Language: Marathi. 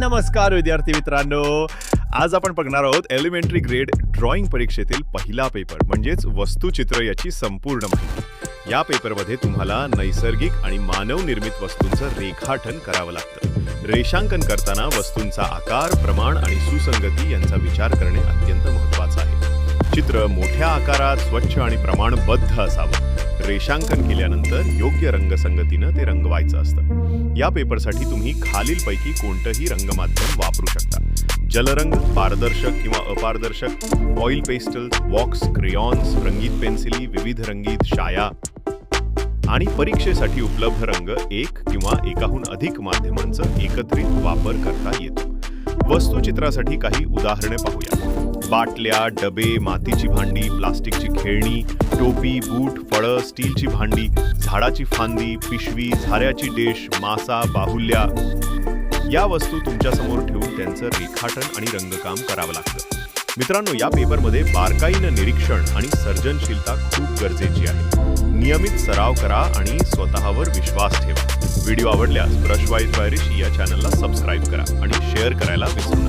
नमस्कार विद्यार्थी मित्रांनो. आज आपण बघणार आहोत एलिमेंटरी ग्रेड ड्रॉइंग परीक्षेतील पहिला पेपर म्हणजेच वस्तुचित्र याची संपूर्ण माहिती. या पेपरमध्ये तुम्हाला नैसर्गिक आणि मानव निर्मित वस्तूंचं रेखाटन करावं लागतं. रेषांकन करताना वस्तूंचा आकार प्रमाण आणि सुसंगती यांचा विचार करणे अत्यंत महत्वाचं आहे. चित्र मोठ्या आकारात स्वच्छ आणि प्रमाणबद्ध असावं. रेषांकन केल्यानंतर योग्य रंगसंगतीनं ते रंगवायचं असतं. या पेपरसाठी तुम्ही खालीलपैकी कोणतंही रंगमाध्यम वापरू शकता. जलरंग पारदर्शक किंवा अपारदर्शक ऑइल पेस्टल्स वॉक्स क्रेयॉन्स रंगीत पेन्सिली विविध रंगीत शाया आणि परीक्षेसाठी उपलब्ध रंग एक किंवा एकाहून अधिक माध्यमांचं एकत्रित वापर करता येतो. वस्तुचित्रासाठी काही उदाहरणे पाहूया बाटल्या डबे मातीची भांडी प्लास्टिकची खेळणी टोपी बूट फळं स्टीलची भांडी झाडाची फांदी पिशवी झाऱ्याची डिश मासा बाहुल्या. या वस्तू तुमच्यासमोर ठेवून त्यांचं रेखाटन आणि रंगकाम करावं लागतं. मित्रांनो या पेपरमध्ये बारकाईनं निरीक्षण आणि सर्जनशीलता खूप गरजेची आहे. नियमित सराव करा आणि स्वतःवर विश्वास ठेवा. व्हिडिओ आवडल्यास ब्रशवाईज बायरिश या चॅनलला सबस्क्राईब करा आणि शेअर करायला विसरू